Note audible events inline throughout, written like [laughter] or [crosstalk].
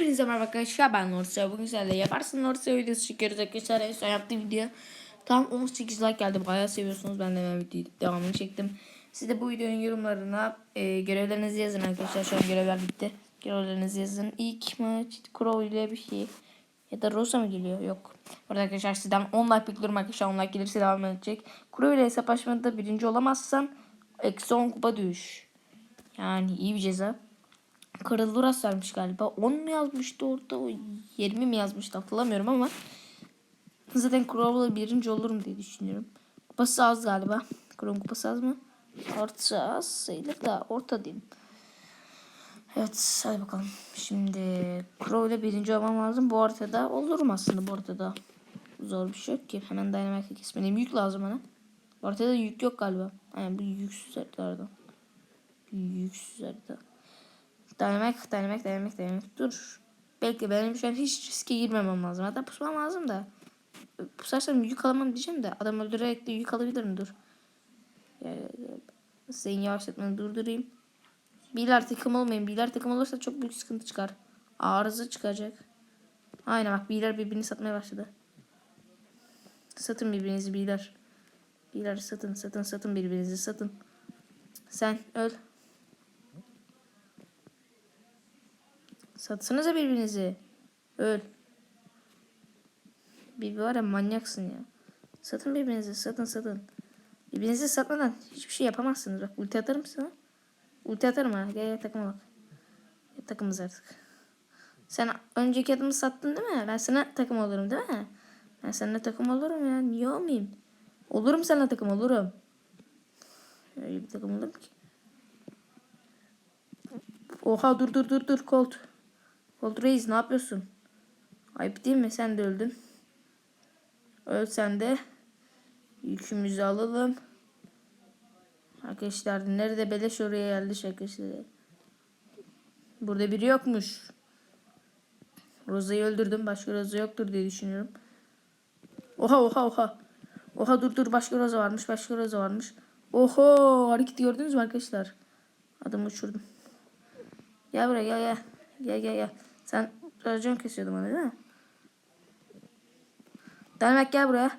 Hepinize merhaba arkadaşlar ben Norsa. Bugün sizlerle yaparsın Norsa videosu çekiyoruz arkadaşlar. En son yaptığım video tam 18 like geldi. Bayağı seviyorsunuz. Ben de hemen videoyu devamını çektim. Siz de bu videonun yorumlarına e, görevlerinizi yazın arkadaşlar. Şu an görevler bitti. Görevlerinizi yazın. İlk maç Crow ile bir şey. Ya da Rosa mı geliyor? Yok. Orada arkadaşlar sizden 10 like bekliyorum arkadaşlar. 10 like gelirse devam edecek. Crow ile hesaplaşmada birinci olamazsam eksi 10 kupa düş. Yani iyi bir ceza. Karaluras vermiş galiba. 10 mu yazmıştı orada? O 20 mi yazmıştı hatırlamıyorum ama zaten Crow'la birinci olurum diye düşünüyorum. Kupası az galiba. Crow'un kupası az mı? Orta az sayılır da orta diyeyim. Evet hadi bakalım. Şimdi Crow ile birinci olmam lazım. Bu ortada olurum aslında bu ortada. Zor bir şey yok ki. Hemen dynamite kesmeliyim. Yük lazım bana. Ortada yük yok galiba. Yani bu yüksüz haritada. Yüksüz harita. Dynamic, dynamic, dynamic, dynamic. Dur. Belki benim şu an hiç riske girmemem lazım. Hatta pusmam lazım da. Pusarsam yük alamam diyeceğim de. Adam öldürerek de yük alabilirim dur. Yani, senin yavaşlatmanı durdurayım. Biler takım olmayın. Biler takım olursa çok büyük sıkıntı çıkar. Arıza çıkacak. Aynen bak biler birbirini satmaya başladı. Satın birbirinizi biler. Biler satın satın satın birbirinizi satın. Sen öl. Satsanıza birbirinizi. Öl. Bir var ya manyaksın ya. Satın birbirinizi satın satın. Birbirinizi satmadan hiçbir şey yapamazsınız. Bak ulti atarım sana. Ulti atarım ha. Gel gel takıma bak. Gel, takımız artık. Sen önceki adımı sattın değil mi? Ben sana takım olurum değil mi? Ben seninle takım olurum ya. Niye olmayayım? Olurum seninle takım olurum. Öyle bir takım olurum ki. Oha dur dur dur dur Colt. Colt Reis ne yapıyorsun? Ayıp değil mi? Sen de öldün. Öl sen de. Yükümüzü alalım. Arkadaşlar nerede beleş oraya geldi arkadaşlar. Burada biri yokmuş. Roza'yı öldürdüm. Başka Roza yoktur diye düşünüyorum. Oha oha oha. Oha dur dur başka Roza varmış. Başka Roza varmış. Oho hareketi gördünüz mü arkadaşlar? Adamı uçurdum. Gel buraya gel gel. Gel gel gel. Sen racon kesiyordun bana değil mi? Demek gel buraya.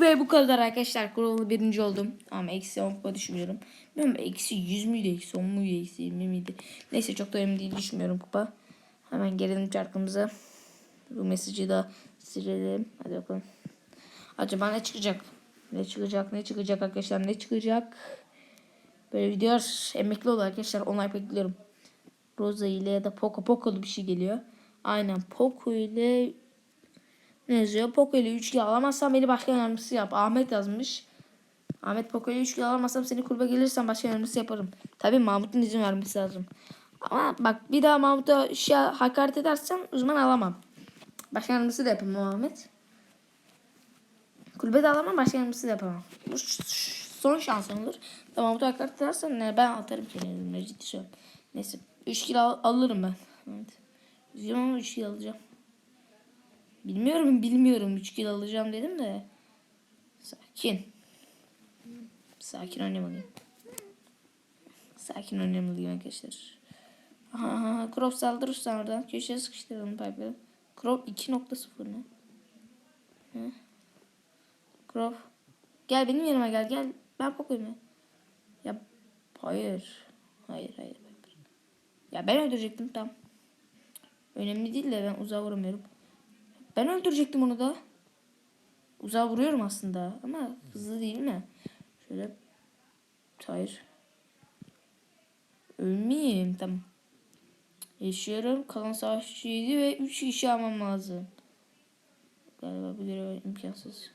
Ve bu kadar arkadaşlar. Kurulu birinci oldum. Ama eksi 10 kupa düşünmüyorum. Bilmiyorum eksi 100 müydü? Eksi 10 muydu? Eksi 20 miydi? Neyse çok da önemli değil düşünmüyorum kupa. Hemen gelelim çarkımıza. Bu mesajı da silelim. Hadi bakalım. Acaba ne çıkacak? Ne çıkacak? Ne çıkacak arkadaşlar? Ne çıkacak? Böyle videolar emekli oldu arkadaşlar. Online bekliyorum. Rosa ile ya da Poco Poco'lu bir şey geliyor. Aynen Poco ile ne yazıyor? Poco ile 3 kilo alamazsam beni başkan yardımcısı yap. Ahmet yazmış. Ahmet Poco ile 3 kilo alamazsam seni kulübe gelirsen başkan yardımcısı yaparım. Tabii Mahmut'un izin vermesi lazım. Ama bak bir daha Mahmut'a şey hakaret edersen uzman alamam. Başkan yardımcısı da yapamam Ahmet. Kulübe de alamam başkan yardımcısı da yapamam. Bu son şansın olur. Tamam Mahmut'a hakaret edersen ben atarım seni. Ciddi söylüyorum. Neyse 3 kilo al alırım ben. Evet. Üzgünüm ama 3 kilo alacağım. Bilmiyorum bilmiyorum 3 kilo alacağım dedim de. Sakin. Sakin oynamalıyım. Sakin oynamalıyım arkadaşlar. Aha, Crop saldırırsan oradan köşeye sıkıştıralım Piper'ı. Crop 2.0 ne? Hı? Crop. Gel benim yanıma gel gel. Ben Poco'yum ya. Ya hayır. Hayır hayır. Ya ben öldürecektim tam. Önemli değil de ben uzağa vuramıyorum. Ben öldürecektim onu da. Uzağa vuruyorum aslında ama hızlı değil mi? Şöyle. Hayır. Ölmeyeyim tamam. Yaşıyorum. Kalan savaşçı 7 ve 3 kişi almam lazım. Galiba bu görev imkansız.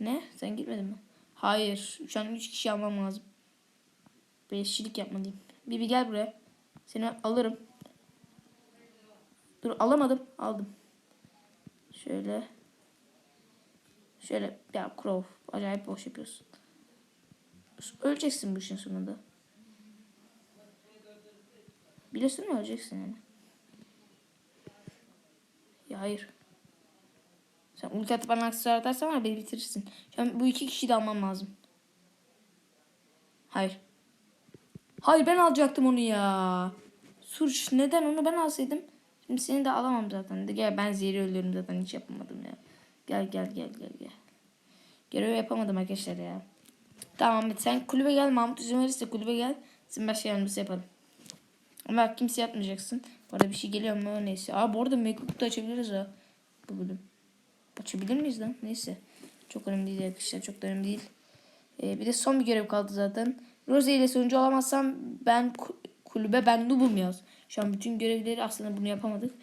Ne? Sen gitmedin mi? Hayır. Şu an 3 kişi almam lazım. Beşçilik yapmalıyım. Bibi gel buraya. Seni alırım. Dur alamadım. Aldım. Şöyle. Şöyle. Ya Crow. Acayip boş yapıyorsun. Öleceksin bu işin sonunda. Biliyorsun mu öleceksin yani. Ya hayır. Sen ulti atıp bana atarsan var beni bitirirsin. Şu an bu iki kişiyi de almam lazım. Hayır. Hayır ben alacaktım onu ya. Surç neden onu ben alsaydım. Şimdi seni de alamam zaten. De gel ben zehri ölüyorum zaten hiç yapamadım ya. Gel gel gel gel gel. Görev yapamadım arkadaşlar ya. Tamam sen kulübe gel Mahmut izin verirse kulübe gel. Sen başka yardımcısı yapalım. Ama bak kimse yapmayacaksın. Arada bir şey geliyor mu neyse. Aa bu arada mektup da açabiliriz ha. Bu bölüm. Açabilir miyiz lan? Neyse. Çok önemli değil arkadaşlar. Çok da önemli değil. Ee, bir de son bir görev kaldı zaten. Rose ile sonucu alamazsam ben ku- kulübe ben noobum yaz. Şu an bütün görevleri aslında bunu yapamadık.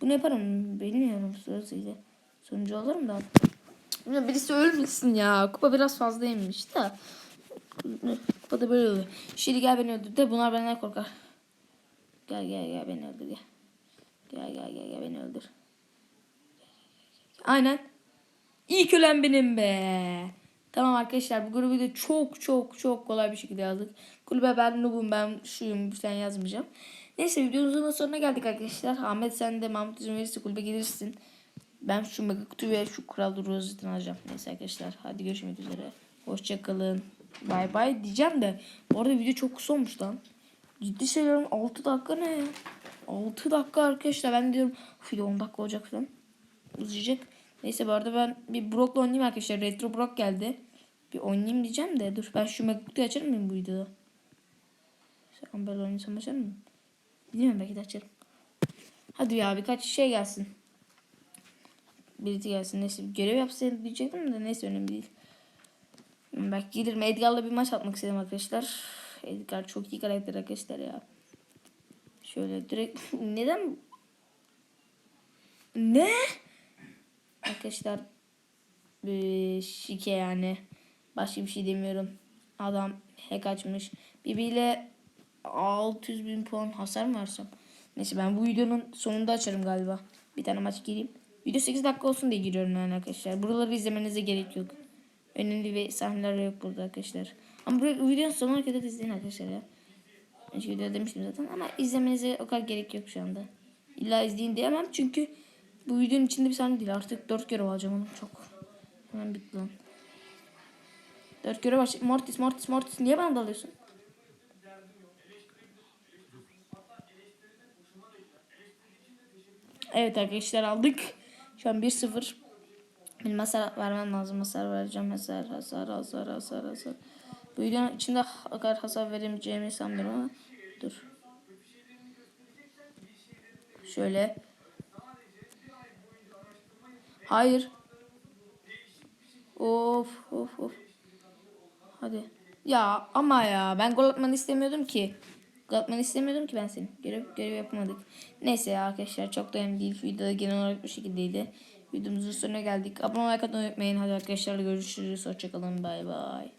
Bunu yaparım. Bilmiyorum Rose ile. Sonucu alırım da. Ya birisi ölmesin ya. Kupa biraz fazlaymış da. Kupa da böyle oluyor. Şimdi gel beni öldür de bunlar benden korkar. Gel gel gel beni öldür gel. Gel gel gel, gel beni öldür. Aynen. İlk ölen benim be. Tamam arkadaşlar bu grubu da çok çok çok kolay bir şekilde yazdık. Kulübe ben noobum ben şuyum sen yazmayacağım. Neyse videomuzun sonuna geldik arkadaşlar. Ahmet sen de Mahmut izin verirse kulübe gelirsin. Ben şu mega kutu ve şu kral rozetten alacağım. Neyse arkadaşlar hadi görüşmek üzere. Hoşçakalın. Bay bay diyeceğim de. Bu arada video çok kısa olmuş lan. Ciddi söylüyorum 6 dakika ne ya? 6 dakika arkadaşlar ben diyorum video 10 dakika olacak falan. Uzayacak. Neyse bu arada ben bir Brock'la oynayayım arkadaşlar. Retro Brock geldi. Bir oynayayım diyeceğim de dur ben şu kutuyu açar mıyım bu videoda? Böyle oynasam açar mıyım? Bilmiyorum belki de açarım. Hadi ya birkaç şey gelsin. Birisi gelsin. Neyse görev yapsaydı diyecektim de neyse önemli değil. Belki gelirim. Edgar'la bir maç atmak istedim arkadaşlar. Edgar çok iyi karakter arkadaşlar ya. Şöyle direkt [laughs] neden ne? Arkadaşlar şike yani. Başka bir şey demiyorum. Adam hack açmış. Bibiyle 600 bin puan hasar mı versem? Neyse ben bu videonun sonunda açarım galiba. Bir tane maç gireyim. Video 8 dakika olsun diye giriyorum yani arkadaşlar. Buraları izlemenize gerek yok. Önemli bir sahneler yok burada arkadaşlar. Ama bu videonun sonuna kadar izleyin arkadaşlar ya. Şu videoda demiştim zaten ama izlemenize o kadar gerek yok şu anda. İlla izleyin diyemem çünkü bu videonun içinde bir sahne değil. Artık 4 görev alacağım onu çok. Hemen bitti lan. 4 görev var. Mortis, Mortis, Mortis. Niye bana dalıyorsun? Evet arkadaşlar aldık. Şu an 1-0. Benim hasar vermem lazım. Hasar vereceğim. Hasar, hasar, hasar, hasar, hasar. Bu videonun içinde o kadar hasar veremeyeceğimi sanmıyorum ama. Dur. Şöyle. Hayır. Of of of. Hadi. Ya ama ya ben gol atmanı istemiyordum ki. Gol atmanı istemiyordum ki ben senin. Görev, görev yapamadık. Neyse ya arkadaşlar çok da önemli değil. Videoda genel olarak bu şekildeydi. Videomuzun sonuna geldik. Abone olmayı unutmayın. Hadi arkadaşlar görüşürüz. Hoşçakalın. Bay bay.